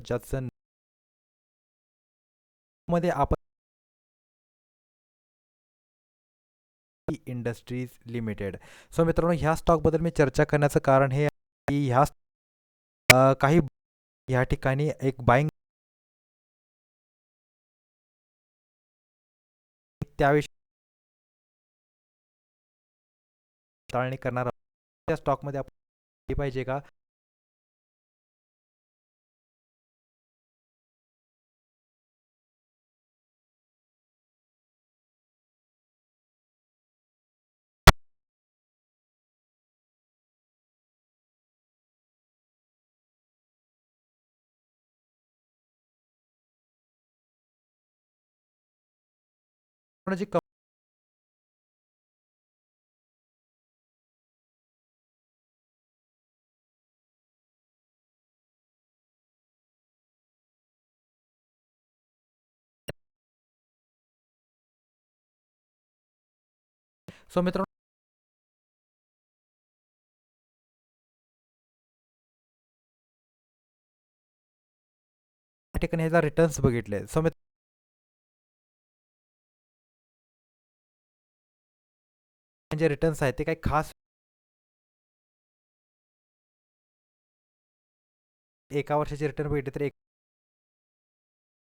जॉन्सनमध्ये आपण industries limited so मित्रांनो ह्या स्टॉकबद्दल मी चर्चा करण्याचं कारण हे की ह्या काही ह्या ठिकाणी एक बाईंग त्याविषयी हाताळणी करणार त्या स्टॉकमध्ये आपण पाहिजे का? आपण जी कंप- सो मित्रांनो ठिकाणी ह्याचा रिटर्न्स बघितले. सो मित्र जे रिटर्न्स आहेत ते काही खास एका वर्षाचे रिटर्न भेटले तर एक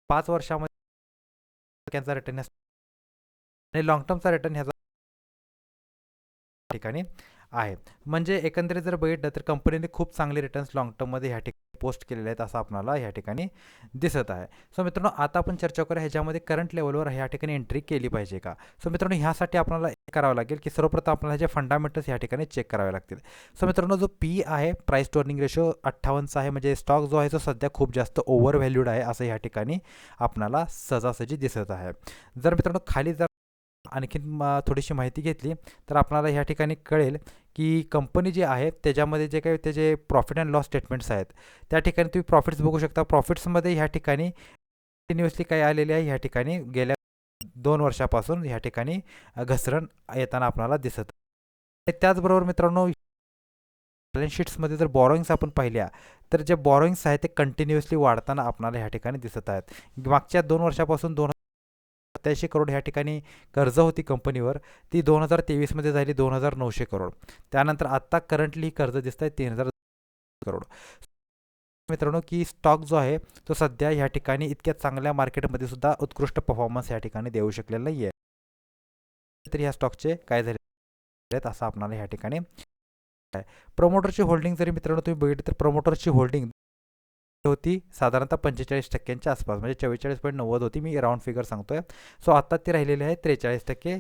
पाच वर्षामध्ये त्यांचा रिटर्न आणि लॉंग टर्मचा रिटर्न ह्याचा ठिकाणी आहे. म्हणजे एकंदरीत जर बघितलं तर कंपनीने खूप चांगले रिटर्न्स लॉंग टर्ममध्ये ह्या ठिकाणी पोस्ट केलेले आहेत असं आपल्याला ह्या ठिकाणी दिसत आहे. सो मित्रांनो आता आपण चर्चा करूया ह्याच्यामध्ये करंट लेवलवर ह्या ठिकाणी एंट्री केली पाहिजे का? सो मित्रांनो ह्यासाठी आपल्याला हे करावं लागेल की सर्वप्रथम आपल्याला जे फंडामेंटल्स ह्या ठिकाणी चेक करावे लागतील. सो मित्रांनो जो पी आहे प्राईस टर्निंग रेशो अठ्ठावन्नचा आहे म्हणजे स्टॉक जो आहे तो सध्या खूप जास्त ओव्हर व्हॅल्यूड आहे असं ह्या ठिकाणी आपणाला सहजासहजी दिसत आहे. जर मित्रांनो खाली जर आणखीन म- थोडीशी माहिती घेतली तर आपल्याला ह्या ठिकाणी कळेल की कंपनी जी आहे त्याच्यामध्ये जे काही त्याचे प्रॉफिट अँड लॉस स्टेटमेंट्स आहेत त्या ठिकाणी तुम्ही प्रॉफिट्स बघू शकता प्रॉफिट्समध्ये ह्या ठिकाणी कंटिन्युअसली काय आलेले आहे ह्या ठिकाणी गेल्या दोन वर्षापासून ह्या ठिकाणी घसरण येताना आपणाला दिसत आहे. त्याचबरोबर मित्रांनो बॅलन्स शीट्समध्ये जर बॉरोईंग्स आपण पाहिल्या तर जे बॉरोइंग्स आहेत ते कंटिन्युअसली वाढताना आपणाला ह्या ठिकाणी दिसत आहेत मागच्या दोन वर्षापासून दोन सत्याऐंशी करोड ह्या ठिकाणी कर्ज होती कंपनीवर. ती दोन हजार तेवीसमध्ये झाली दोन हजार नऊशे करोड. त्यानंतर आत्ता करंटली कर्ज दिसत आहे तीन हजार करोड. मित्रांनो की स्टॉक जो आहे तो सध्या ह्या ठिकाणी इतक्या चांगल्या मार्केटमध्ये सुद्धा उत्कृष्ट परफॉर्मन्स ह्या ठिकाणी देऊ शकलेला नाही आहे तर ह्या स्टॉकचे काय झाले आहेत असं आपणाला ह्या ठिकाणी प्रमोटरची होल्डिंग जरी मित्रांनो तुम्ही बघितली तर प्रमोटरची होल्डिंग होती. साधारणतः पंचेचाळीस टक्क्यांच्या आसपास म्हणजे चव्वेचाळीस पॉईंट नव्वद होती. मी राऊंड फिगर सांगतोय. सो आता ती राहिलेली आहे त्रेचाळीस टक्के.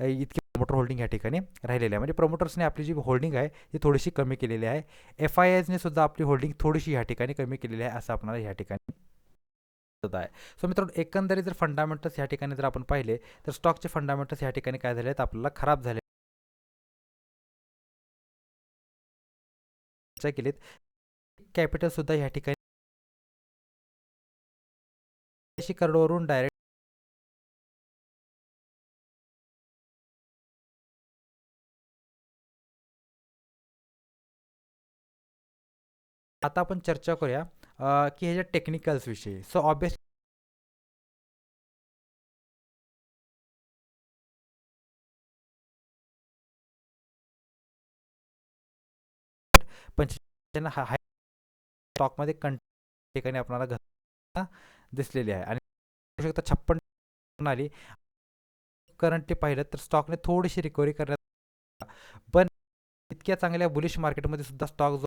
इतकी प्रमोटर होल्डिंग या ठिकाणी राहिलेली आहे. म्हणजे प्रमोटर्सने आपली जी होल्डिंग आहे ती थोडीशी कमी केलेली आहे. एफ आय एजने सुद्धा आपली होल्डिंग थोडीशी या ठिकाणी कमी केलेली आहे असं आपल्याला या ठिकाणी सुद्धा आहे. सो मित्रांनो एकंदरीत जर फंडामेंटल्स या ठिकाणी जर आपण पाहिले तर स्टॉकचे फंडामेंटल्स या ठिकाणी काय झाले आहेत आपल्याला खराब झाले केलेत केलीत. कॅपिटल सुद्धा या ठिकाणी ऐंशी करोडवरून डायरेक्ट आता आपण चर्चा करूया की ह्याच्या टेक्निकल्स विषयी सो ऑब्विस पंच हाय स्टॉकमध्ये कंट ठिकाणी आपल्याला घसरण दिसलेली आहे. आणि बघू शकता छप्पन आली. करंटली पाहिलं तर स्टॉकने थोडीशी रिकव्हरी करण्यात पण इतक्या चांगल्या बुलिश मार्केटमध्ये सुद्धा स्टॉक जो